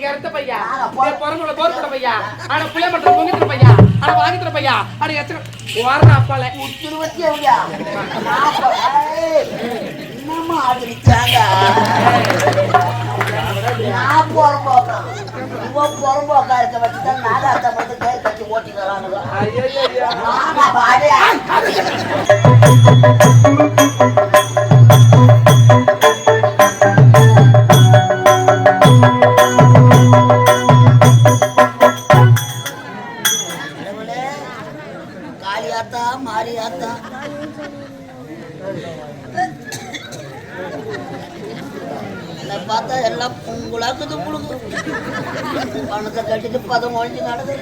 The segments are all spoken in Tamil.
கருத்த பையா. யாரா? போ- டேய், பிறந்தவள போர்க்கொட பையா. அட, புளிய மரத்துல தொங்கிட்டுற பையா. அட, வாங்கிட்டுற பையா. அட, எத்தனை- ஓடுறா அப்பால. என்னம்மா அது நிச்சாங்க நான் புறம்போக்கா இவன் புறம்போக்கா இருக்க வச்சுதான் நாகாத்த மட்டும் கை கட்டி ஓட்டிக்கிறானுங்க என்னை பார்த்தா எல்லாம் பொங்கலாக்குது புழுகு. பணத்தை கட்டிட்டு பதம் ஒழிஞ்சு நடந்து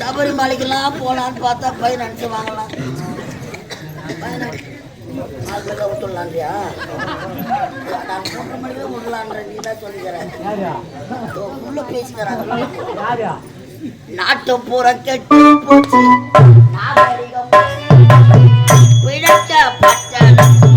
சபரிமலைக்கெல்லாம் போலான்னு பார்த்தா பதினஞ்சு வாங்கலாம். பதினஞ்சு. அதுல விட்டுடலான்றியா? நான் மூன்று மணிக்கு விடலான்ற நீ தான் சொல்லிக்கிறேன் உள்ள பேசிக்கிறாங்க நாட்டு பூரா கெட்டு போச்சு. நாகரிகம். thank you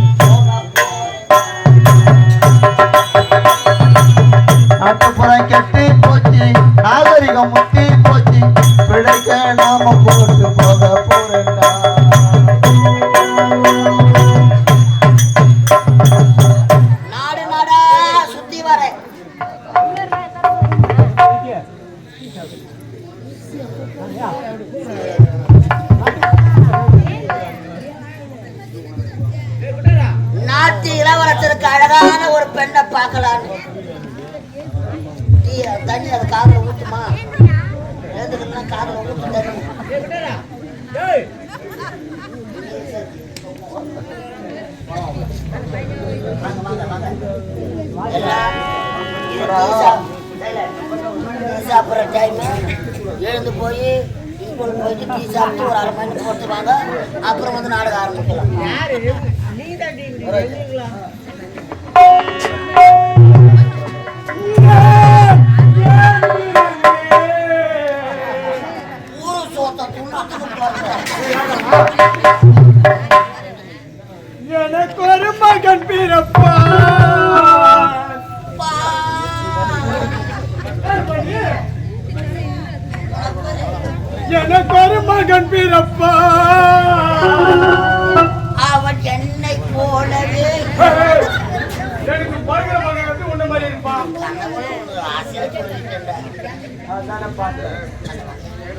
சாப்பிட்ற டைமு எழுந்து போய் ஸ்கூல் போயிட்டு டீ சாப்பிட்டு ஒரு அரை மணி போட்டு வாங்க அப்புறம் வந்து நாடகம் ஆரம்பிக்கலாம் ஊரு சோத்த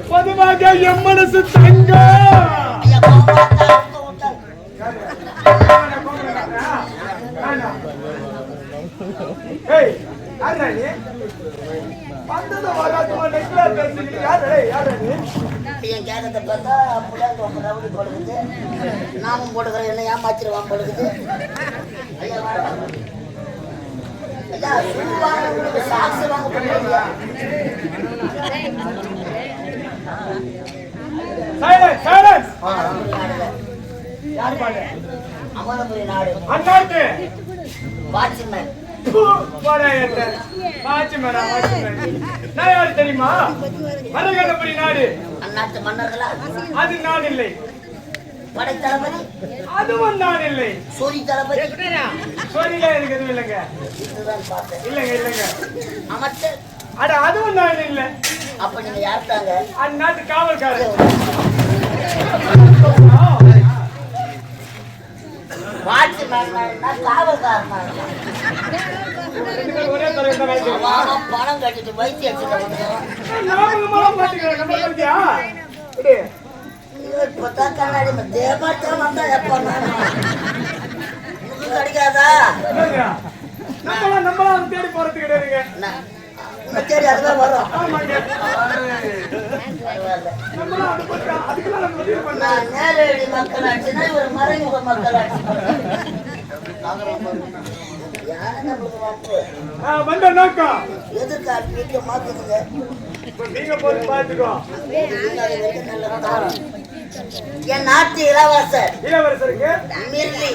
பொதுவாக என் மனசு தங்க. என் கேட்கறத பார்த்தா ரவுடி போடுக்குது. நாமும் போட்டுக்கிறோம். என்ன ஏமாச்சிருவான் போடுக்குது ஐயா ஐயா சாக்ஸ் வாங்க நாடு. வாட்ச்மேன். தெரியுமா? மரகண்டபுரி நாடு. அந்நாட்டு மன்னர்களா? அது நான் இல்லை. படை தளபதி? அதுவும் நான் இல்லை. சூரி தளபதி? சொல்லில எனக்கு எதுவும் இல்லைங்க. இல்லைங்க இல்லைங்க. அமைச்சர் அட அதுவும் நான் இல்லை. அப்ப நீங்க யார்த்தாங்க அந்நாட்டு காவல்காரர். வாட்ச்மேன் காவல்காரனா? பணம் கட்டிட்டு வைத்திய இப்பதான் கண்ணாடி தேவத்தா வந்தா எப்ப கிடைக்காதா. நம்மளாம் நம்மளாம் தேடி போறது கிடையாதுங்க தேடி அதுதான் வரும் நேரடி மக்களாட்சினா ஒரு மறைமுக மக்களாட்சி. வந்த நோக்கம். எதிர்கால வீட்டுல நீங்க போய் பாத்துக்கோ. என் நாட்டு இளவரசர். இளவரசருக்கு மிர்லி.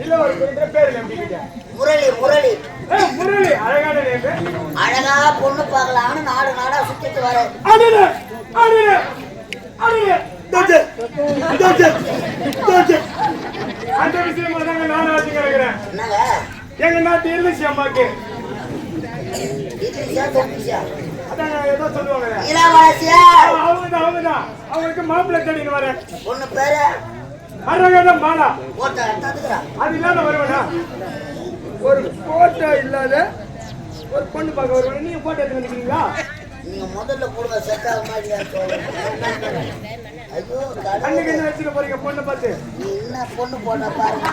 இல்லையா இளவரசருக்கு பேர் நம்பிக்கிட்ட முரளி முரளி. முரளி அழகான நேரு அழகா பொண்ணு பார்க்கலாம்னு நாடு நாடா சுத்திட்டு வரேன். அடடே அடடே அடடே. தோஜே தோஜே தோஜே அந்த விஷயமா தாங்க நானும் ஆச்சு கிடக்குறேன். என்னங்க? எங்க நாட்டு இருந்துச்சு அம்மாக்கு. ஏதோ சொல்லுவாங்க. இளவரசியா அவங்கதான் அவங்கதான். அவங்களுக்கு மாப்பிள்ளை தேடின்னு வரேன். பொண்ணு பேரு? அரங்கதான் மாலா அது இல்லாம வருவேனா ஒரு போட்டோ இல்லாத ஒரு பொண்ணு பார்க்க வருவேன். நீங்க போட்டோ எடுத்து வந்துக்கிறீங்களா? நீங்க முதல்ல கொடுங்க செட் ஆக மாதிரி ஐயோ அன்னைக்கு கடவுளே. என்ன வச்சுக்க போறீங்க பொண்ணை பார்த்து? நீ என்ன பொண்ணு போட்டா பாருங்க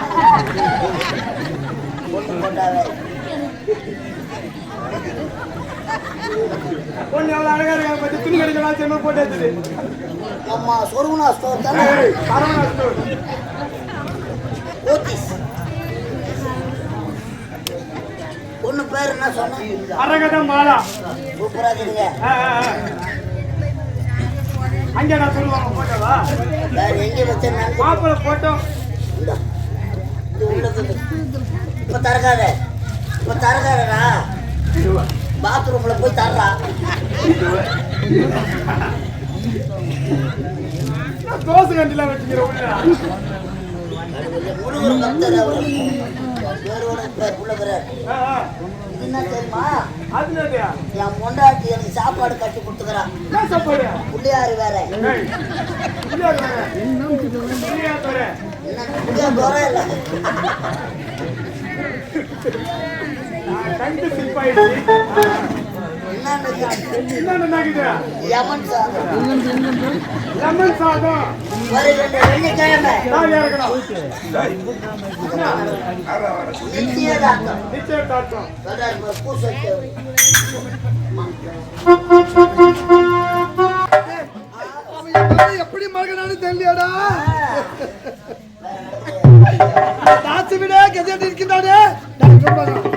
பொண்ணு போட்டாவே. பொண்ணு எவ்வளவு அழகா இருக்காங்க பார்த்து துணி கடைக்கலாம் சேர்ந்து போட்டோ எடுத்துது அம்மா சொருகுனா ஸ்டோர் தானே? சரவணா ஸ்டோர். ஓத்திஸ் பொண்ணு பேர் என்ன சொன்ன? அரங்கதான் மாலா. சூப்பரா இருக்குங்க. அங்க நான் சொல்லுவாங்க போட்டோவா? வேற எங்க வச்சிருந்தாங்க மாப்பிள்ளை போட்டோ. இப்ப தரக்காத இப்ப தரக்காதடா பாத்ரூம்ல போய் தர்றா. தோசை கண்டிலாம் வச்சுக்கிற உள்ள. பக்தர் அவரு. என்ன தெரியுமா? என் பொண்டாட்டி எனக்கு சாப்பாடு கட்டி கொடுத்துக்கிறான் புள்ளியாரு வேற. இல்ல. ஆ, கண்டு சிப்பாயிடுச்சு. லெமன் சாதம் நிச்சயதார்த்தம் எப்படி மகனானு தெரியலடா தாசி விட கெஜெட் இருக்கின்றானே நான் சொல்றேன்.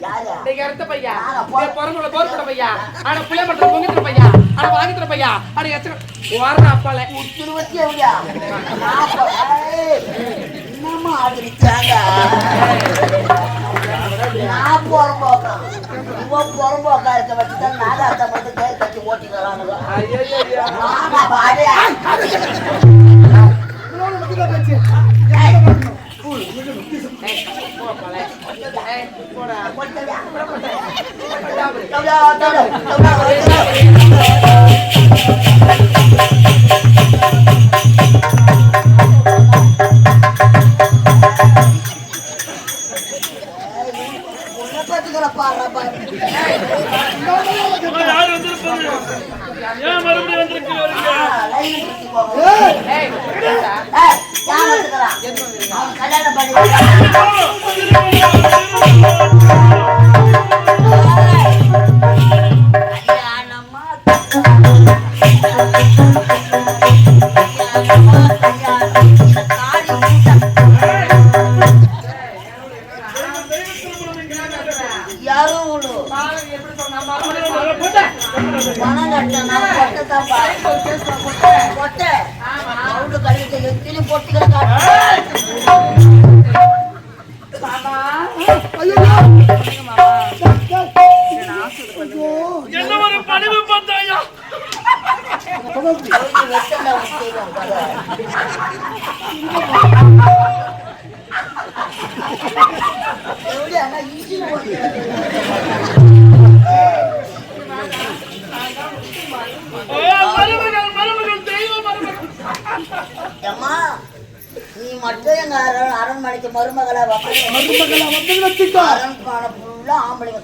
யாரா? டேய், கருத்த பையா. யாரா? பொற- டேய், பொறம்போல போர்க்கொட பையா. அட, புளிய மரத்துல பொங்கித்துற பையா. அட, வாங்கித்துற பையா. அட, எச்ச- ஓடுறா அப்பால. இருபத்தி எவ்வளோ என்னம்மா ஆதரிச்சாங்க நான் புறம்போக்கா இவன் புறம்போக்கா இருக்க வச்சுதான் நாகாத்த மட்டும் கை கட்டி ஓட்டிக்கிறானுங்க ஐயையையா. நானா பாடு இவனோட மட்டும்தான் பேச்சு. ஏய், போ அப்பால. ஏய், போடா. என்ன ஒரு பணிவு பார்த்தாயா வெத்தல செய்வோம் ஆனா ஈஸி போட்டு மருமகள் மருமகள் தெய்வ மருமகள் அம்மா நீ மட்டும் எங்க அரண் அரண்மனைக்கு மருமகளா மருமகளா வந்து வச்சுக்கோ. அரண்மனை ஃபுல்லா ஆம்பளைங்க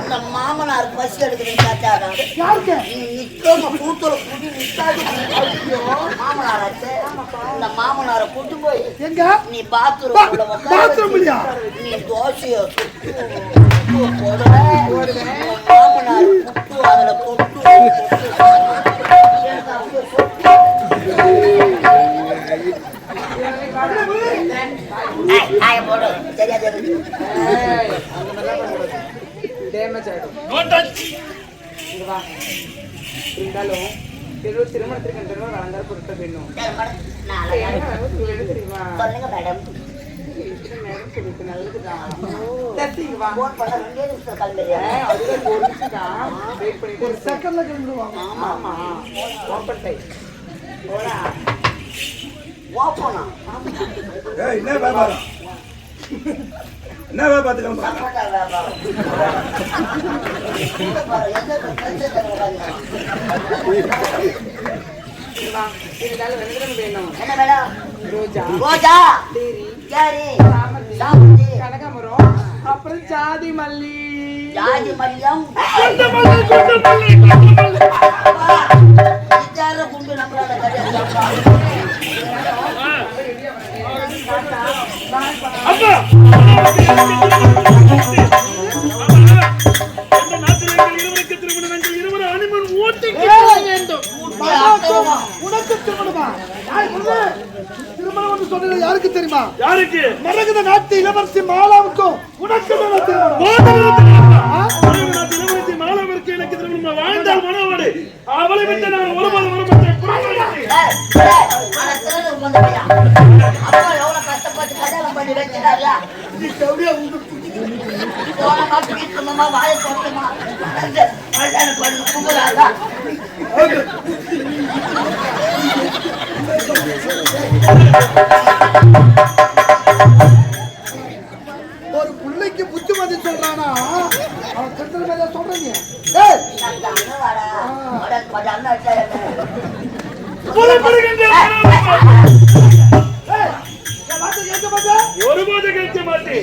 இந்த மாமனார் பசி எடுக்குதுன்னு கேட்டாரா யாருக்கு? நீ நிக்காம கூத்துல கூட்டி நிக்காது. ஐயோ. மாமனாராச்சு. இந்த மாமனாரை கூட்டு போய் எங்க? நீ பாத்ரூம் இல்லையா? நீ தோசைய மாமனார் புட்டு அதுல தொட்டு அப்படியே சொட்டு. இருந்தாலும் திருமணத்திற்கு அந்த தெரியுமா சொல்லுங்க மேடம் ஒரு செகண்ட்ல கிளம்பிடுவாங்க ஆமா ஓப்பன் டைம் போடா ஓப்பனா ஏய், என்ன வியாபாரம்? என்ன வியாபாரத்துக்கு என்ன மேடம் ரோஜா. ரோஜா தேரி சரி சாமந்தி சாமந்தி. கனகாமரம். அப்புறம் ஜாதி மல்லி. ஜாதி மல்லியம். இதார குண்டு இருவருக்கு திருமணம் எங்கள் இருவர் அனிமன் ஓட்டி வேண்டும் உனக்கு திருமணமா யார் சொல்லு? திருமணம் என்று சொன்னது யாருக்கு தெரியுமா யாருக்கு மரகத நாட்டு இளவரசி மாலாவுக்கும் உனக்கு இளவரசி மாலாவிற்கு எனக்கு திருமணம் வாழ்ந்தால் மனோவடு அவளை விட்டு நான் ஒருபாடு வரமாட்டேன் புறப்படுகிறேன். ஏய், வச்சிட்டாருல. நீ எப்படியோ உங்க மாட்டு வீட்டுலம்மா, வாயை. வந்து பண்ணி கும்பலாதா? ஒரு பிள்ளைக்கு புத்திமதி சொல்றானா? அவன் திருத்தல் மேல சொல்றீங்க.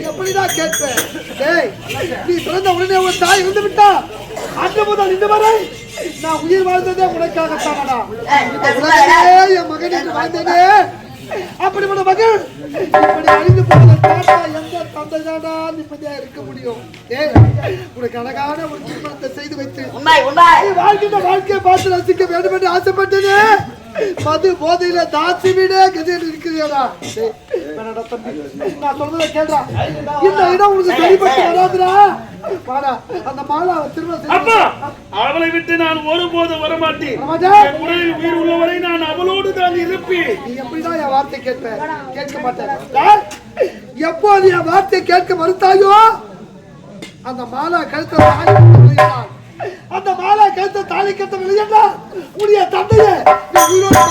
எப்படிதான் கேட்பேன் டேய் நீ பிறந்த உடனே ஒரு தாய் இருந்து விட்டா? அந்த முதல் இந்த வரை நான் உயிர் வாழ்ந்ததே இந்த உலகிலே என் மகன் என்று வாழ்ந்தேனே அப்படிப்பட்ட மகன் இப்படி அழிந்து போவதை பார்த்தா எந்த தந்தைதானா? நிம்மதியா இருக்க முடியும். ஏய் உனக்கு அழகான ஒரு திருமணத்தை செய்து வைத்து வாழ்கின்ற வாழ்க்கையை பார்த்து ரசிக்க வேண்டும் என்று ஆசைப்பட்டேனே. மது போதையில தாசி விட கதையில் இருக்கிறியாடா. நான் சொல்றதை கேளுடா. இந்த இடம் உனக்கு சரிப்பட்டு வராதுடா. வாடா அந்த மாலா அப்பா செய்து அவளை விட்டு நான் ஒருபோது வரமாட்டேன். உடலில் உயிர் உள்ளவரை நான் அவளோடு தான் இருப்பேன். நீ எப்படிதான் என் வார்த்தை கேட்ப? கேட்க மாட்டேன். எப்போது என் வார்த்தை கேட்க மறுத்தாயோ? அந்த மாலா கழுத்த தாலி கட்ட விளையாடால் உடைய தந்தையை நீ உயிரோடு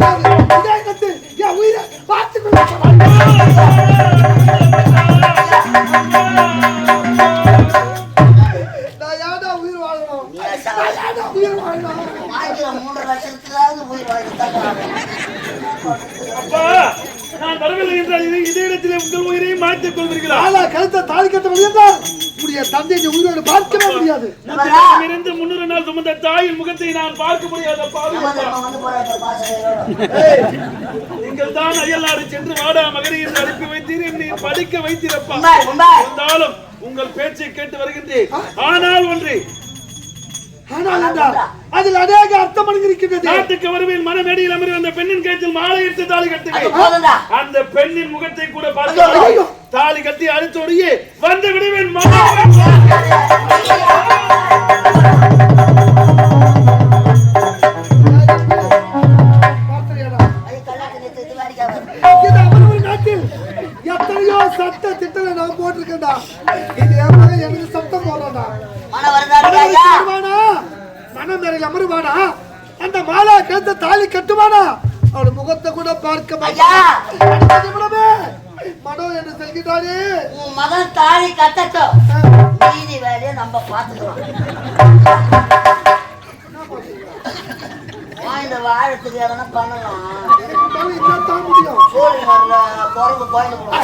பார்க்க முடியாது இதே இடத்தில் என் உயிரை பார்த்துக் கொள்ள. நான் உயிர் வாழணும்? நான் உயிர் வாழணும்? வாங்கிற மூன்று லட்சத்துலாவது உயிர் நான் வரவில்லை என்றால் இது இதே இடத்திலே உங்கள் உயிரையும் மாற்றிக் கொள்வீர்களா? கழுத்த தாலி கட்ட விளையாடால் உடைய தந்தையை நீ உயிரோடு பார்க்கவே முடியாது. இருந்து முன்னூறு நாள் சுமந்த தாயின் முகத்தை நான் பார்க்க முடியாத. நீங்கள் தான் அயல்நாடு சென்று வாடா மகனை என்று அனுப்பி வைத்தீர் என்னை படிக்க வைத்தீரப்பா. இருந்தாலும் உங்கள் பேச்சை கேட்டு வருகின்றேன். ஆனால் ஒன்று ஆனால் அதில் அநேக அர்த்தம் அடங்கியிருக்கின்றது நாட்டுக்கு வருவேன் மனமேடையில் அமர்வு அந்த பெண்ணின் கைத்தில் மாலை எடுத்து தாலி கட்டுவேன். அந்த பெண்ணின் முகத்தை கூட பார்க்க. தாலி கட்டி அழுத்தோடையே வந்து விடுவேன் எத்தனையோ சட்ட திட்டங்களை நான் போட்டிருக்கேன்டா இது என் மகன் எனக்கு சட்டம் போடுறான்டா மனம் நிறைய அமருவானா? அந்த மாலா கழுத்த தாலி கட்டுவானா? அவள் முகத்தை கூட பார்க்க! மாட்டான்? மனோ என்று செல்கிறானே உன் மகன் தாலி கட்டட்டும் மீதி வேலையை நம்ம பார்த்துக்கலாம் இந்த வாழத்துக்கு எதனா பண்ணலாம்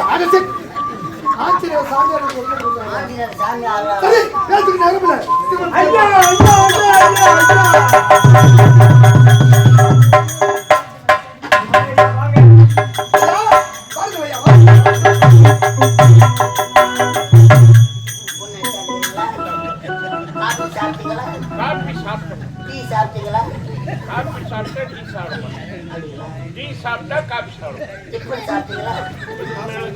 அட சரி. ஆச்சரியம் சாமியார். ஆஞ்சநேயர் சாமி ஆடுறாரு. சரி, பேசுக்கு நேரம் இல்லை. ஐயா, ஐயா, ஐயா, ஐயா, ஐயா. ஐயா, சாப்பிட்டீங்களா காபி டீ சாப்பிட்டீங்களா காபி சாப்பிட்டா டீ சாப்பிடுவோம் டீ சாப்பிட்டா காபி சாப்பிடுவோம் டிஃபன் சாப்பிட்டீங்களா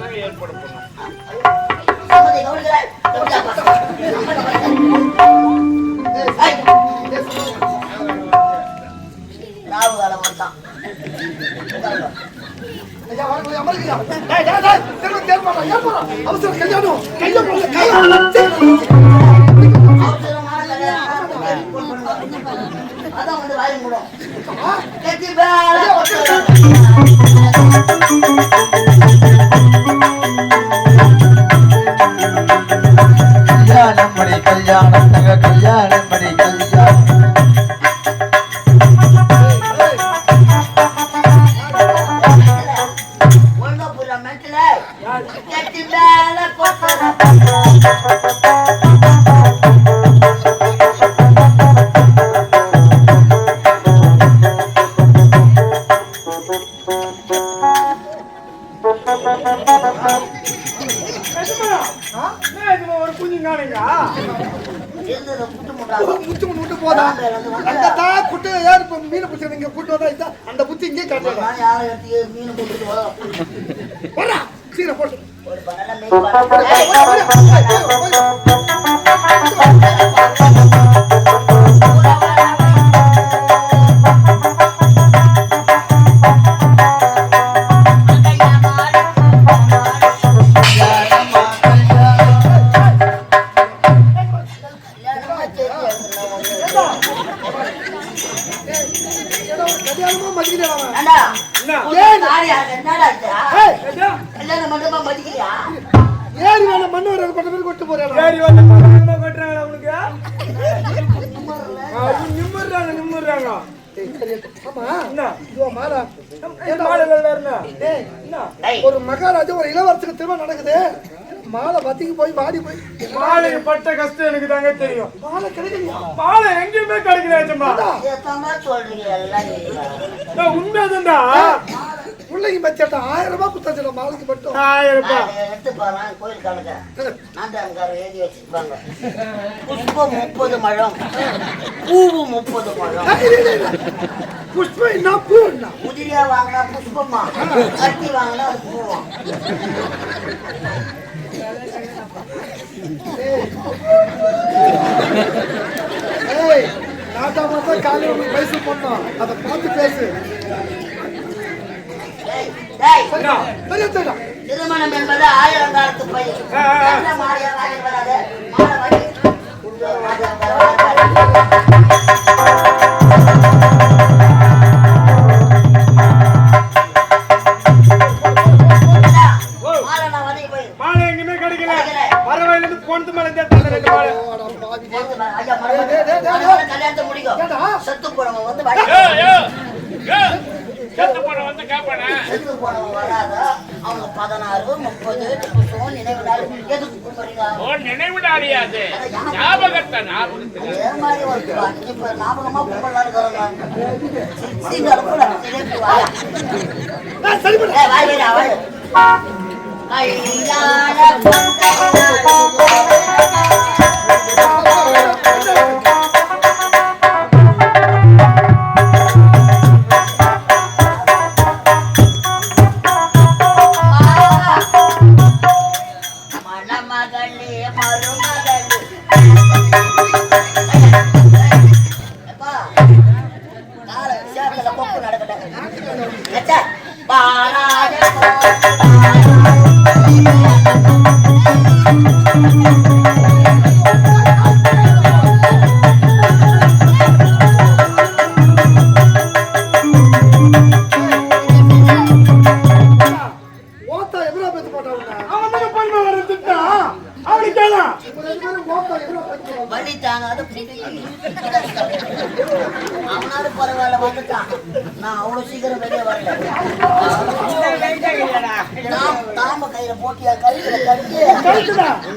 தான் ஏற்பாடு பண்ணுவோம் ராகு அவசரம் கையாடும் கையா வாய் மூடும் மேல கல்யாணம் கல்யாணம் தங்க கல்யாணம். ஒரு பண்ணல மீன் என்ன? டேய், ஒரு மகாராஜா ஒரு இளவரசுக்கு திரும்ப நடக்குது. மாலை வத்திக்கு போய் வாடி போய். மாலைக்கு பட்ட கஷ்டம் எனக்கு தாங்க தெரியும். மாலை கிடைக்கலையா? மாலை எங்கேயுமே எத்தனை சொல்றீங்க எல்லாம் பிள்ளைங்க பச்சேட்டா ஆயிரம் ரூபாய் குத்தாச்சு மாலைக்கு மட்டும். ஆயிரம் ரூபாய். நான் எடுத்து பாருங்க கோயில் கணக்க நாட்டாங்காரர் எழுதி வச்சிருப்பாங்க. புஷ்பம் முப்பது மழம். பூவு முப்பது மழம். புஷ்பம் என்ன பூ என்ன? முதிரியா வாங்கினா புஷ்பமா? கட்டி வாங்கினா அது பூவா? ஏய் நாட்டா மாத்தா காலையில வயசு பண்ணோம் அதை பார்த்து பேசு டேய், டேய், என்ன? தெரியும் தெரியும் திருமணம் என்பது ஆயிரம் காலத்து பயிர் ஆ, ஆ, வராத? அவங்க பதினாறு முப்பது நிமிஷம் நினைவு நாள் எதுக்கு கூப்பிடுறீங்க? அது ஞாபகத்தை அதே மாதிரி ஒரு ஞாபகமா இருக்கிறாங்க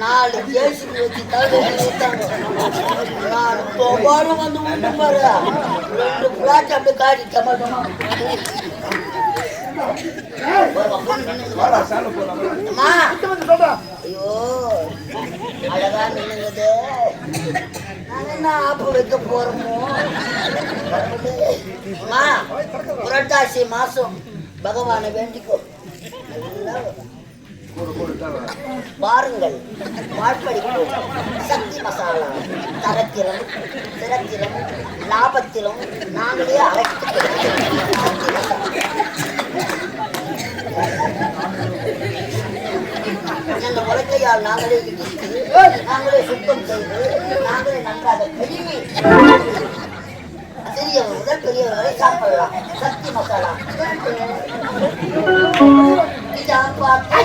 நாலு ஜேசிபி வச்சு தள்ளி நிறுத்தாங்க. நாலு தொபாலும் வந்து விட்டு பாரு ரெண்டு பிளாட் அப்படியே காடி டமாட்டமா ஐயோ அழகா நின்னுங்குது நான் என்ன ஆப்பு வைக்க போறோமோ? புரட்டாசி மாசம் பகவானை வேண்டிக்கோ. பாருங்கள் வாழ்படிக்கும் சக்தி மசாலா. தரத்திலும் சிரத்திலும் லாபத்திலும் நாங்களே அழைத்து சக்தி மசாலா. நாங்களே இடித்து நாங்களே சுத்தம் செய்து நாங்களே நன்றாக கழுவி சிறியவர் முதல் பெரியவர்களை சாப்பிடலாம். சக்தி மசாலா. இதான் பார்த்து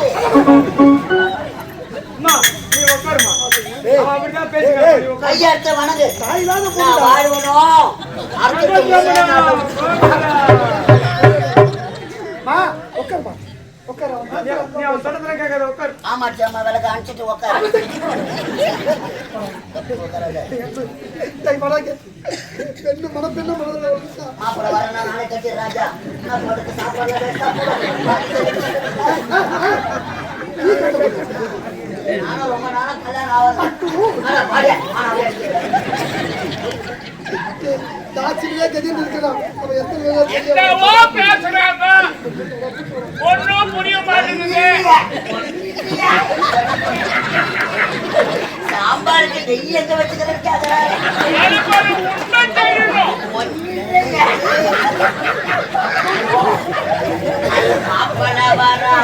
அம்மா, நீ உட்காருமா. அப்படிதான் உட்காரு. கையெடுத்து வணங்கு. தாயில்லாத நான் பொண்ணு வாழ்வனோ? அறுத்துட்டு முதல்ல நான் மா உட்காருமா உட்கார நீ நீ அவன் சொல்றதுல கேட்காத, உட்காரு. ஆமாச்சி அம்மா விளக்கு அனுப்பிச்சிட்டு உட்காரு பெண்ணு மன பெண்ணு மனதில் வந்துச்சா மாப்பிள்ள வர நாளை கட்டி ராஜா. நான் படுத்து சாப்பாடு நானும் தாட்சியிலே என்னவோ பேசுறாங்க. புரிய மாட்டேங்குது. சாம்பாருக்கு நெய் எங்க வச்சு கிடைக்காத அப்பனா வரா.